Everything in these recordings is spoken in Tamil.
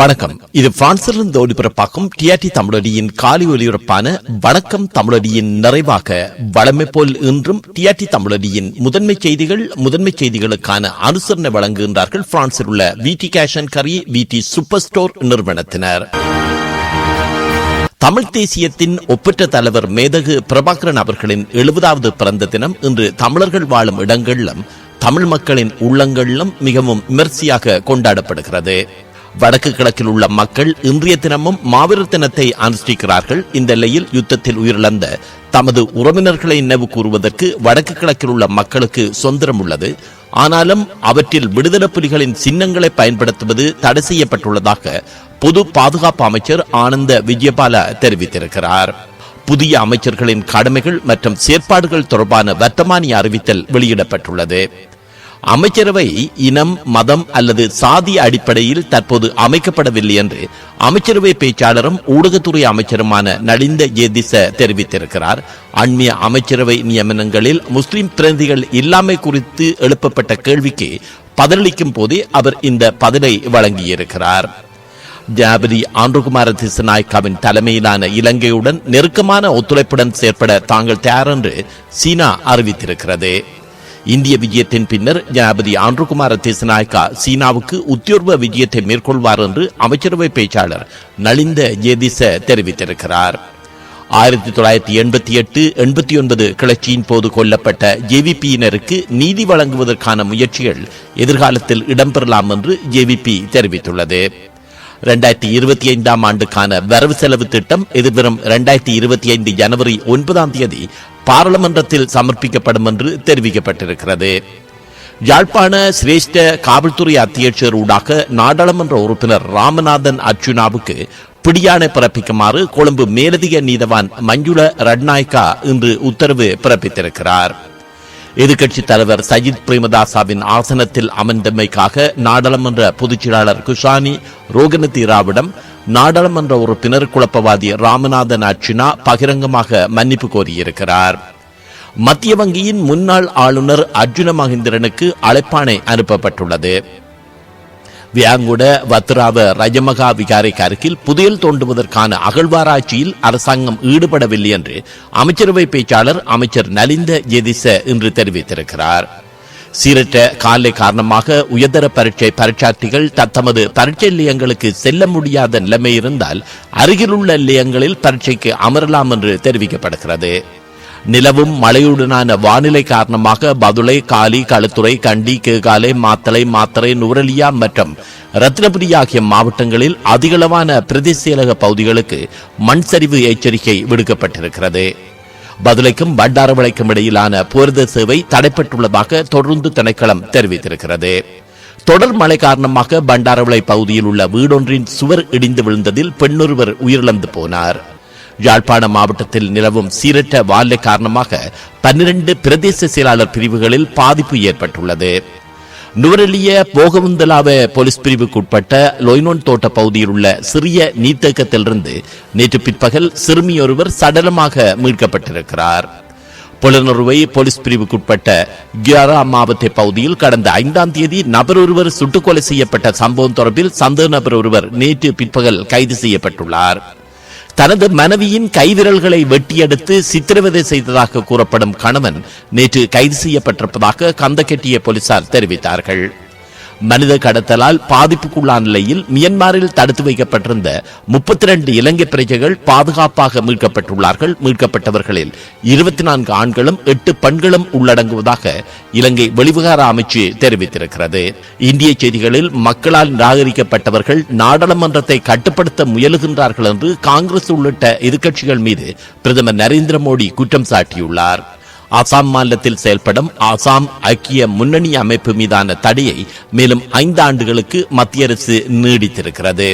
வணக்கம். இது பிரான்சிலிருந்து ஒளிபரப்பாகும் டிஆர்டி தமிழடியின் காலை ஒலிபரப்பான வணக்கம் தமிழடியின் நிறைவாக வளமை போல் இன்றும் டிஆர்டி தமிழடியின் முதன்மை செய்திகள் முதன்மை செய்திகளுக்கான அனுசரணை வழங்குகின்றார்கள் பிரான்சில் உள்ள விடி கேஷ் அண்ட் கரி விடி சூப்பர் ஸ்டோர் நிறுவனத்தினர். தமிழ் தேசியத்தின் ஒப்பற்ற தலைவர் மேதகு பிரபாகரன் அவர்களின் எழுபதாவது பிறந்த தினம் இன்று தமிழர்கள் வாழும் இடங்களிலும் தமிழ் மக்களின் உள்ளங்களிலும் மிகவும் விமர்சையாக கொண்டாடப்படுகிறது. வடக்கு கிழக்கில் உள்ள மக்கள் இன்றைய தினமும் மாவீரர் தினத்தை அனுஷ்டிக்கிறார்கள். இந்த நிலையில் யுத்தத்தில் உயிரிழந்த தமது உறவினர்களை நினைவு கூறுவதற்கு வடக்கு கிழக்கில் உள்ள மக்களுக்கு சுதந்திரம் உள்ளது. ஆனாலும் அவற்றில் விடுதலை புலிகளின் சின்னங்களை பயன்படுத்துவது தடை செய்யப்பட்டுள்ளதாக பொது பாதுகாப்பு அமைச்சர் ஆனந்த விஜயபால தெரிவித்திருக்கிறார். புதிய அமைச்சர்களின் கடமைகள் மற்றும் செயற்பாடுகள் தொடர்பான வர்த்தமானி அறிவித்தல் வெளியிடப்பட்டுள்ளது. அமைச்சரவை இனம் மதம் அல்லது சாதி அடிப்படையில் தற்போது அமைக்கப்படவில்லை என்று அமைச்சரவை பேச்சாளரும் ஊடகத்துறை அமைச்சருமான நலிந்த ஜேதிச தெரிவித்திருக்கிறார். அண்மைய அமைச்சரவை நியமனங்களில் முஸ்லிம் பிரதிகள் இல்லாமை குறித்து எழுப்பப்பட்ட கேள்விக்கு பதிலளிக்கும் போதே அவர் இந்த பதிலை வழங்கியிருக்கிறார். ஜனாபதி ஆண்டுகுமார திசநாயக்காவின் தலைமையிலான இலங்கையுடன் நெருக்கமான ஒத்துழைப்புடன் செயற்பட தாங்கள் தயார் என்று சீனா அறிவித்திருக்கிறது. இந்திய விஜயத்தின் பின்னர் ஜனாபதி ஆண்டுகுமார தேசநாயக்கா சீனாவுக்கு உத்தியோர்வ விஜயத்தை மேற்கொள்வார் என்று அமைச்சரவை பேச்சாளர் நலிந்த ஜேதிச தெரிவித்திருக்கிறார். ஆயிரத்தி தொள்ளாயிரத்தி எண்பத்தி எட்டு எண்பத்தி ஒன்பது கிளர்ச்சியின் போது கொல்லப்பட்ட ஜேவிபியினருக்கு நீதி வழங்குவதற்கான முயற்சிகள் எதிர்காலத்தில் இடம்பெறலாம் என்று ஜேவிபி தெரிவித்துள்ளது. ரெண்டாயிரத்தி இருபத்தி ஐந்தாம் ஆண்டுக்கான வரவு செலவு திட்டம் எதிர்வரும் இரண்டாயிரத்தி இருபத்தி ஐந்து ஜனவரி ஒன்பதாம் தேதி பாராளுமன்றத்தில் சமர்ப்பிக்கப்படும் என்று தெரிவிக்கப்பட்டிருக்கிறது. யாழ்ப்பாண சிரேஷ்ட காவல்துறை அத்தியட்சர் ஊடாக நாடாளுமன்ற உறுப்பினர் ராமநாதன் அர்ச்சுனாவுக்கு பிடியாணை பிறப்பிக்குமாறு கொழும்பு மேலதிக நீதவான் மஞ்சுள ரட்நாயக்கா இன்று உத்தரவு பிறப்பித்திருக்கிறார். எதிர்க்கட்சித் தலைவர் சஜித் பிரேமதாசாவின் ஆசனத்தில் அமர்ந்தமைக்காக நாடாளுமன்ற பொதுச்செயலாளர் குஷானி ரோகனதீராவிடம் நாடாளுமன்ற உறுப்பினர் குழப்பவாதி ராமநாதன் அர்ச்சினா பகிரங்கமாக மன்னிப்பு கோரியிருக்கிறார். மத்திய வங்கியின் முன்னாள் ஆளுநர் அர்ஜுன மகேந்திரனுக்கு அழைப்பாணை அனுப்பப்பட்டுள்ளது. வியாங்குட வத்ராவ ரஜமகா விகாரைக்கு அருகில் புதையல் தோண்டுவதற்கான அகழ்வாராய்ச்சியில் அரசாங்கம் ஈடுபடவில்லை என்று அமைச்சரவை பேச்சாளர் அமைச்சர் நலிந்த ஜெதிச இன்று தெரிவித்திருக்கிறார். சீரற்ற காலை காரணமாக உயர்தர பரீட்சை பரீட்சார்த்திகள் தத்தமது பரீட்சை நிலையங்களுக்கு செல்ல முடியாத நிலைமை இருந்தால் அருகிலுள்ள நிலையங்களில் பரீட்சைக்கு அமரலாம் என்று தெரிவிக்கப்படுகிறது. நிலவும் மழையுடனான வானிலை காரணமாக பதுளை காலி களுத்துறை கண்டி கேகாலை மாத்தளை மாத்தரை நுவரலியா மற்றும் ரத்னபுரி ஆகிய மாவட்டங்களில் அதிகளவான பிரதிசீலக பகுதிகளுக்கு மண் சரிவு எச்சரிக்கை விடுக்கப்பட்டிருக்கிறது. பதுளைக்கும் பண்டாரவளைக்கும் இடையிலான போர்த சேவை தடைப்பட்டுள்ளதாக தொடர்ந்து திணைக்களம் தெரிவித்திருக்கிறது. தொடர் மழை காரணமாக பண்டாரவளை பகுதியில் உள்ள வீடொன்றின் சுவர் இடிந்து விழுந்ததில் பெண்ணொருவர் உயிரிழந்து போனார். யாழ்ப்பாண மாவட்டத்தில் நிலவும் சீரற்ற வானிலை காரணமாக பன்னிரண்டு பிரதேச செயலாளர் பிரிவுகளில் பாதிப்பு ஏற்பட்டுள்ளது. நுவரெலிய போகவுந்தலாவ போலீஸ் பிரிவுக்குட்பட்ட லொய்னோன் தோட்ட பகுதியில் உள்ள சிறிய நீர்த்தேக்கத்திலிருந்து நேற்று பிற்பகல் சிறுமியொருவர் சடலமாக மீட்கப்பட்டிருக்கிறார். புலனுறுவை போலீஸ் பிரிவுக்குட்பட்ட கியாரா மாவட்ட பகுதியில் கடந்த ஐந்தாம் தேதி நபர் ஒருவர் சுட்டுக்கொலை செய்யப்பட்ட சம்பவம் தொடர்பில் சந்தேக நபர் ஒருவர் நேற்று பிற்பகல் கைது செய்யப்பட்டுள்ளார். தனது மனைவியின் கைவிரல்களை வெட்டியெடுத்து சித்திரவதை செய்ததாக கூறப்படும் கணவன் நேற்று கைது செய்யப்பட்டிருப்பதாக கந்தக்கெட்டிய போலீசார் தெரிவித்தார்கள். மனித கடத்தலால் பாதிப்புக்குள்ளான நிலையில் மியன்மாரில் தடுத்து வைக்கப்பட்டிருந்த முப்பத்தி இரண்டு இலங்கை பிரஜைகள் பாதுகாப்பாக மீட்கப்பட்டுள்ளார்கள். மீட்கப்பட்டவர்களில் இருபத்தி நான்கு ஆண்களும் எட்டு பெண்களும் உள்ளடங்குவதாக இலங்கை வெளிவிகார அமைச்சு தெரிவித்திருக்கிறது. இந்திய செய்திகளில் மக்களால் நிராகரிக்கப்பட்டவர்கள் நாடாளுமன்றத்தை கட்டுப்படுத்த முயலுகின்றார்கள் என்று காங்கிரஸ் உள்ளிட்ட எதிர்க்கட்சிகள் மீது பிரதமர் நரேந்திர மோடி குற்றம் சாட்டியுள்ளார். அசாம் மாநிலத்தில் செயல்படும் அசாம் ஐக்கிய முன்னணி அமைப்பு மீதான தடையை மேலும் ஐந்து ஆண்டுகளுக்கு மத்திய அரசு நீடித்திருக்கிறது.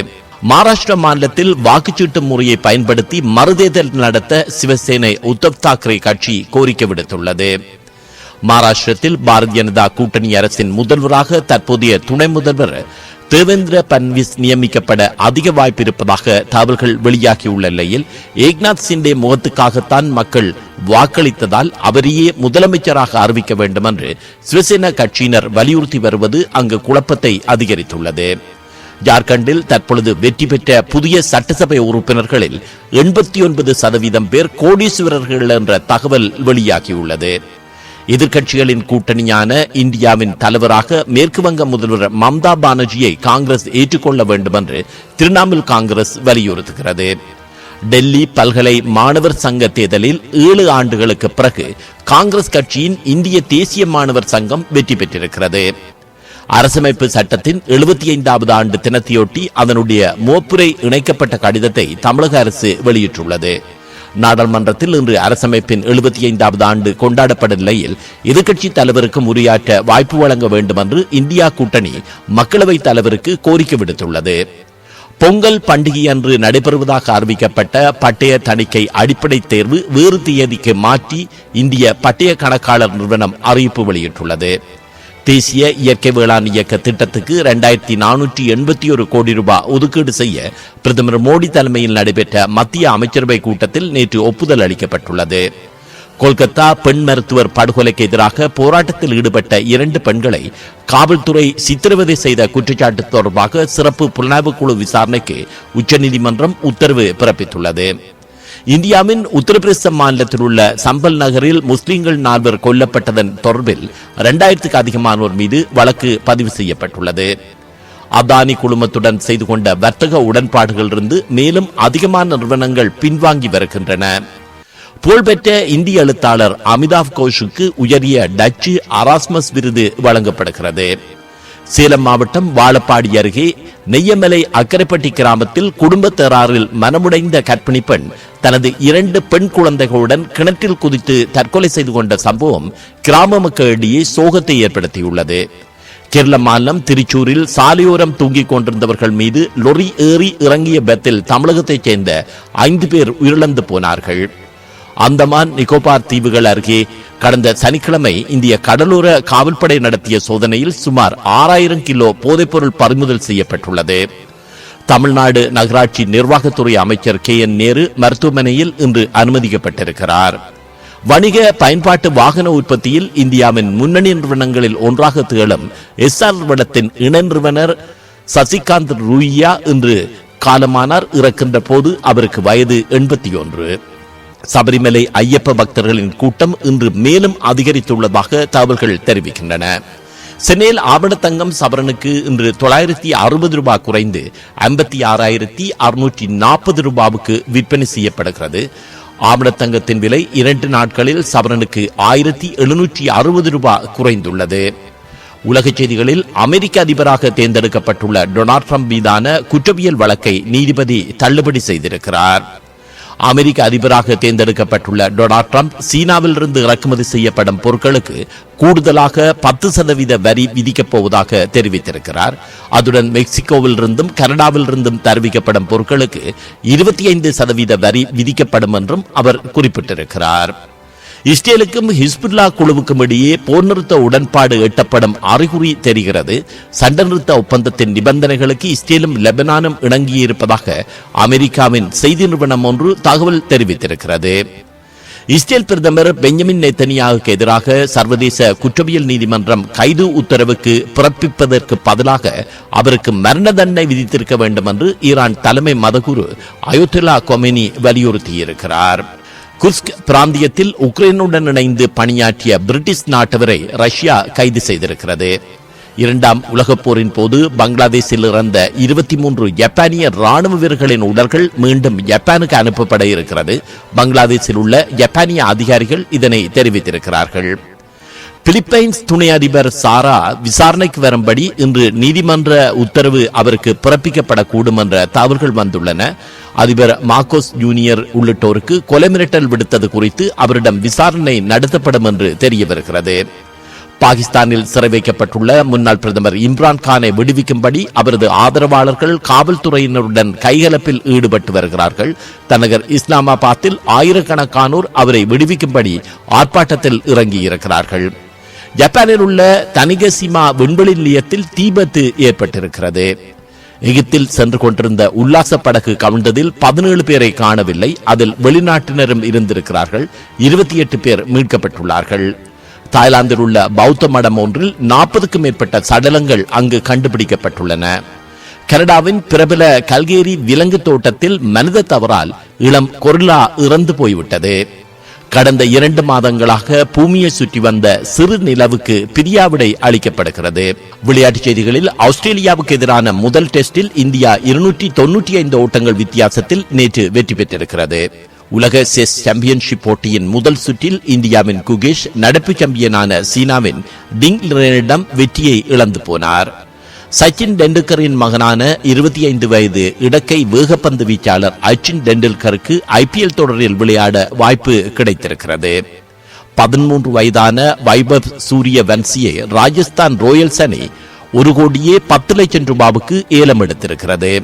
மகாராஷ்டிரா மாநிலத்தில் வாக்குச்சீட்டு முறையை பயன்படுத்தி மறுதேர்தல் நடத்த சிவசேனை உத்தவ் தாக்கரே கட்சி கோரிக்கை விடுத்துள்ளது. மகாராஷ்டிரத்தில் பாரதிய ஜனதா கூட்டணி அரசின் முதல்வராக தற்போதைய துணை முதல்வர் தேவேந்திர பன்விஸ் நியமிக்கப்பட அதிக வாய்ப்பு இருப்பதாக தகவல்கள் வெளியாகியுள்ள நிலையில் ஏக்நாத் சிண்டே முகத்துக்காகத்தான் மக்கள் வாக்களித்ததால் அவரையே முதலமைச்சராக அறிவிக்க வேண்டும் என்று சிவசேனா கட்சியினர் வலியுறுத்தி வருவது அங்கு குழப்பத்தை அதிகரித்துள்ளது. ஜார்க்கண்டில் தற்பொழுது வெற்றி பெற்ற புதிய சட்டசபை உறுப்பினர்களில் எண்பத்தி ஒன்பது சதவீதம் பேர் கோடீஸ்வரர்கள் என்ற தகவல் வெளியாகியுள்ளது. எதிர்க்கட்சிகளின் கூட்டணியான இந்தியாவின் தலைவராக மேற்கு வங்க முதல்வர் மம்தா பானர்ஜியை காங்கிரஸ் ஏற்றுக்கொள்ள வேண்டும் என்று திரிணாமுல் காங்கிரஸ் வலியுறுத்துகிறது. டெல்லி பல்கலை மாணவர் சங்க தேர்தலில் ஏழு ஆண்டுகளுக்கு பிறகு காங்கிரஸ் கட்சியின் இந்திய தேசிய மாணவர் சங்கம் வெற்றி பெற்றிருக்கிறது. அரசமைப்பு சட்டத்தின் எழுபத்தி ஐந்தாவது ஆண்டு தினத்தையொட்டி அதனுடைய மோப்புரை இணைக்கப்பட்ட கடிதத்தை தமிழக அரசு வெளியிட்டுள்ளது. நாடாளுமன்றத்தில் இன்று அரசமைப்பின் எழுபத்தி ஐந்தாவது ஆண்டு கொண்டாடப்படும் நிலையில் எதிர்க்கட்சி தலைவருக்கும் உரையாற்ற வாய்ப்பு வழங்க வேண்டும் என்று இந்தியா கூட்டணி மக்களவைத் தலைவருக்கு கோரிக்கை விடுத்துள்ளது. பொங்கல் பண்டிகை அன்று நடைபெறுவதாக அறிவிக்கப்பட்ட பட்டய தணிக்கை அடிப்படை தேர்வு வேறு தேதிக்கு மாற்றி இந்திய பட்டய கணக்காளர் நிறுவனம் அறிவிப்பு வெளியிட்டுள்ளது. தேசிய இயற்கை வேளாண் இயக்க திட்டத்துக்கு இரண்டாயிரத்தி நானூற்றி எண்பத்தி ஒரு கோடி ரூபாய் ஒதுக்கீடு செய்ய பிரதமர் மோடி தலைமையில் நடைபெற்ற மத்திய அமைச்சரவை கூட்டத்தில் நேற்று ஒப்புதல் அளிக்கப்பட்டுள்ளது. கொல்கத்தா பெண் மருத்துவர் படுகொலைக்கு எதிராக போராட்டத்தில் ஈடுபட்ட இரண்டு பெண்களை காவல்துறை சித்திரவதை செய்த குற்றச்சாட்டு தொடர்பாக சிறப்பு புலனாய்வு குழு விசாரணைக்கு உச்சநீதிமன்றம் உத்தரவு பிறப்பித்துள்ளது. இந்தியாவின் உத்தரப்பிரதேச மாநிலத்தில் உள்ள சம்பல் நகரில் முஸ்லிம்கள் நால்வர் கொல்லப்பட்டதன் தொடர்பில் இரண்டாயிரத்துக்கு அதிகமானோர் மீது வழக்கு பதிவு செய்யப்பட்டுள்ளது. அதானி குழுமத்துடன் செய்து கொண்ட வர்த்தக உடன்பாடுகளிலிருந்து மேலும் அதிகமான நிறுவனங்கள் பின்வாங்கி வருகின்றன. புகழ்பெற்ற இந்திய எழுத்தாளர் அமிதாப் கோஷுக்கு உயரிய டச்சு அராஸ்மஸ் விருது வழங்கப்படுகிறது. சேலம் மாவட்டம் வாழப்பாடி அருகே நெய்யமலை அக்கரைப்பட்டி கிராமத்தில் குடும்பத்தராறில் மனமுடைந்த கற்பிணி பெண் தனது இரண்டு பெண் குழந்தைகளுடன் கிணற்றில் குதித்து தற்கொலை செய்து கொண்ட சம்பவம் கிராம மக்களிடையே சோகத்தை ஏற்படுத்தியுள்ளது. கேரள மாநிலம் திருச்சூரில் சாலையோரம் தூங்கிக் கொண்டிருந்தவர்கள் மீது லொரி ஏறி இறங்கிய பெத்தில் தமிழகத்தைச் சேர்ந்த ஐந்து பேர் உயிரிழந்து போனார்கள். அந்தமான் நிக்கோபார் தீவுகள் அருகே கடந்த சனிக்கிழமை இந்திய கடலோர காவல்படை நடத்திய சோதனையில் சுமார் ஆறாயிரம் கிலோ போதைப்பொருள் பறிமுதல் செய்யப்பட்டுள்ளது. தமிழ்நாடு நகராட்சி நிர்வாகத்துறை அமைச்சர் கே என் நேரு மருத்துவமனையில் இன்று அனுமதிக்கப்பட்டிருக்கிறார். வணிக பயன்பாட்டு வாகன உற்பத்தியில் இந்தியாவின் முன்னணி நிறுவனங்களில் ஒன்றாக திகழும் எஸ்ஆர் நிறுவனத்தின் இணை நிறுவனர் சசிகாந்த் ரூயா இன்று காலமானார் இறக்கின்ற போது அவருக்கு வயது எண்பத்தி ஒன்று. சபரிமலை ஐயப்ப பக்தர்களின் கூட்டம் இன்று மேலும் அதிகரித்துள்ளதாக தகவல்கள் தெரிவிக்கின்றன. சென்னையில் ஆபணத்தங்கம் சபரனுக்கு இன்று தொள்ளாயிரத்தி அறுபது ரூபாய் குறைந்து ஐம்பத்தி ஆறாயிரத்தி அறுநூற்றி நாற்பது ரூபாவுக்கு விற்பனை செய்யப்படுகிறது. ஆபணத்தங்கத்தின் விலை இரண்டு நாட்களில் சபரனுக்கு ஆயிரத்தி எழுநூற்றி அறுபது ரூபாய் குறைந்துள்ளது. உலகச் செய்திகளில் அமெரிக்க அதிபராக தேர்ந்தெடுக்கப்பட்டுள்ள டொனால்ட் ட்ரம்ப் மீதான குற்றவியல் வழக்கை நீதிபதி தள்ளுபடி செய்திருக்கிறார். அமெரிக்க அதிபராக தேர்ந்தெடுக்கப்பட்டுள்ள டொனால்ட் ட்ரம்ப் சீனாவிலிருந்து இறக்குமதி செய்யப்படும் பொருட்களுக்கு கூடுதலாக பத்து சதவீத வரி விதிக்கப் போவதாக தெரிவித்திருக்கிறார். அதுடன் மெக்சிகோவில் இருந்தும் கனடாவில் இருந்தும் தெரிவிக்கப்படும் பொருட்களுக்கு இருபத்தி ஐந்து சதவீத வரி விதிக்கப்படும் என்றும் அவர் குறிப்பிட்டிருக்கிறார். இஸ்ரேலுக்கும் ஹிஸ்புல்லா குழுவுக்கும் இடையே போர் நிறுத்த உடன்பாடு எட்டப்படும் அறிகுறி தெரிகிறது. சண்டை நிறுத்த ஒப்பந்தத்தின் நிபந்தனைகளுக்கு இஸ்ரேலும் லெபனானும் இணங்கியிருப்பதாக அமெரிக்காவின் செய்தி நிறுவனம் ஒன்று தகவல் தெரிவித்திருக்கிறது. இஸ்ரேல் பிரதமர் பெஞ்சமின் நேத்தனியாவுக்கு எதிராக சர்வதேச குற்றவியல் நீதிமன்றம் கைது உத்தரவுக்கு பிறப்பிப்பதற்கு பதிலாக அவருக்கு மரண தண்டனை விதித்திருக்க வேண்டும் என்று ஈரான் தலைமை மதகுரு அயோத்திலா கொமேனி வலியுறுத்தியிருக்கிறார். குர்ஸ்க் பிராந்தியத்தில் உக்ரைனுடன் இணைந்து பணியாற்றிய பிரிட்டிஷ் நாட்டவரை ரஷ்யா கைது செய்திருக்கிறது. இரண்டாம் உலகப் போரின் போது பங்களாதேஷில் இறந்த இருபத்தி மூன்று ஜப்பானிய ராணுவ வீரர்களின் உடல்கள் மீண்டும் ஜப்பானுக்கு அனுப்பப்பட இருக்கிறது. பங்களாதேஷில் உள்ள ஜப்பானிய அதிகாரிகள் இதனை தெரிவித்திருக்கிறார்கள். பிலிப்பைன்ஸ் துணை அதிபர் சாரா விசாரணைக்கு வரும்படி இன்று நீதிமன்ற உத்தரவு அவருக்கு பிறப்பிக்கப்படக்கூடும் என்ற தகவல்கள் வந்துள்ளன. அதிபர் மார்க்கோஸ் ஜூனியர் உள்ளிட்டோருக்கு கொலை மிரட்டல் விடுத்தது குறித்து அவரிடம் விசாரணை நடத்தப்படும் என்று தெரிய வருகிறது பாகிஸ்தானில் சிறை வைக்கப்பட்டுள்ள முன்னாள் பிரதமர் இம்ரான் கானை விடுவிக்கும்படி அவரது ஆதரவாளர்கள் காவல்துறையினருடன் கைகலப்பில் ஈடுபட்டு வருகிறார்கள். தனகர் இஸ்லாமாபாத்தில் ஆயிரக்கணக்கானோர் அவரை விடுவிக்கும்படி ஆர்ப்பாட்டத்தில் இறங்கியிருக்கிறார்கள். ஜப்பானில் உள்ள தனிகசிமா விண்வெளி நிலையத்தில் தீபத்து ஏற்பட்டிருக்கிறது. எகிப்தில் சென்று கொண்டிருந்த உல்லாச படகு கவிழ்ந்ததில் பதினேழு பேரை காணவில்லை. அதில் வெளிநாட்டினரும் இருந்திருக்கிறார்கள். இருபத்தி எட்டு பேர் மீட்கப்பட்டுள்ளார்கள். தாய்லாந்தில் உள்ள பௌத்த மடம் ஒன்றில் நாற்பதுக்கும் மேற்பட்ட சடலங்கள் அங்கு கண்டுபிடிக்கப்பட்டுள்ளன. கனடாவின் பிரபல கல்கேரி விலங்கு தோட்டத்தில் மனித தவறால் இளம் கொர்லா இறந்து போய்விட்டது. கடந்த இரண்டு மாதங்களாக பூமியை சுற்றி வந்த சிறு நிலவுக்கு பிரியாவிடை அளிக்கப்படுகிறது. விளையாட்டுச் செய்திகளில் ஆஸ்திரேலியாவுக்கு எதிரான முதல் டெஸ்டில் இந்தியா இருநூற்றி தொன்னூற்றி ஐந்து ஓட்டங்கள் வித்தியாசத்தில் நேற்று வெற்றி பெற்றிருக்கிறது. உலக செஸ் சாம்பியன்ஷிப் போட்டியின் முதல் சுற்றில் இந்தியாவின் குகேஷ் நடப்பு சாம்பியனான சீனாவின் டிங் லெனிடம் வெற்றியை இழந்து போனார். சச்சின் டெண்டுல்கரின் மகனான இருபத்தி ஐந்து வயது இடக்கை வேகப்பந்து வீச்சாளர் அச்சின் டெண்டுல்கருக்கு ஐபிஎல் தொடரில் விளையாட வாய்ப்பு கிடைத்திருக்கிறது. பதிமூன்று வயதான வைபவ் சூரிய வன்சியை ராஜஸ்தான் ராயல்ஸ் அணி ஒரு கோடியே பத்து லட்சம் ரூபாவுக்கு ஏலம் எடுத்திருக்கிறது.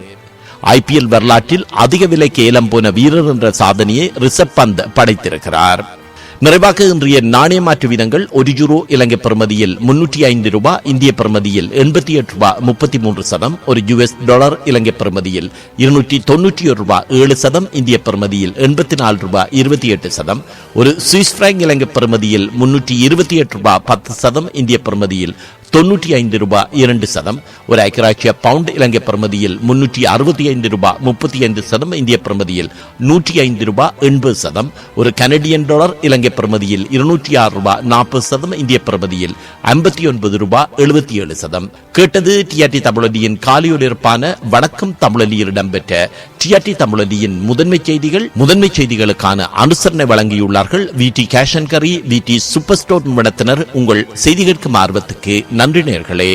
ஐபிஎல் வரலாற்றில் அதிக விலைக்கு ஏலம் போன வீரர் என்ற சாதனையை ரிஷப் பந்த் படைத்திருக்கிறார். நிறைவாக இன்றைய நாணய மாற்று வீதங்கள் ஒரு யூரோ இலங்கை பெறுமதியில் முன்னூற்றி ஐந்து ரூபாய் இந்திய பெறுமதியில் எண்பத்தி எட்டு ரூபாய் முப்பத்தி மூன்று சதம் ஒரு யுஎஸ் டாலர் இலங்கை பெறுமதியில் இருநூற்றி தொன்னூற்றி ஒரு ரூபாய் ஏழு சதம் இந்திய பெறுமதியில் எண்பத்தி நாலு ரூபாய் இருபத்தி எட்டு சதம் ஒரு சுவிஸ் பிராங்க் இலங்கை பெறுமதியில் முன்னூற்றி இருபத்தி எட்டு ரூபாய் பத்து சதம் இந்திய பெறுமதியில் தொன்னூற்றி ஐந்து ரூபாய் இரண்டு சதம் ஒரு ஐக்கியராட்சிய பவுண்ட் இலங்கை பிரமதியில் முன்னூற்றி அறுபத்தி ஐந்து ரூபாய் முப்பத்தி ஐந்து சதம் இந்திய பிரமதியில் நூற்றி ஐந்து ரூபாய் எண்பது சதம் ஒரு கனடியன் டாலர் இலங்கை பிரமதியில் இருநூற்றி ஆறு ரூபாய் நாற்பது சதம் இந்திய பிரமதியில் ஐம்பத்தி ஒன்பது ரூபாய் எழுபத்தி ஏழு சதம். கேட்டது டிஆர்டி தமிழொலியின் காலியொலிருப்பான வணக்கம் தமிழொலியில் இடம்பெற்ற டிஆர்டி தமிழொலியின் முதன்மை செய்திகள். முதன்மை செய்திகளுக்கான அனுசரணை வழங்கியுள்ளார்கள் வி டி கேஷன் கரி வி டி சூப்பர் ஸ்டோர் நிறுவனத்தினர். உங்கள் செய்திகளுக்கும் ஆர்வத்துக்கு நன்றி நேர்களே.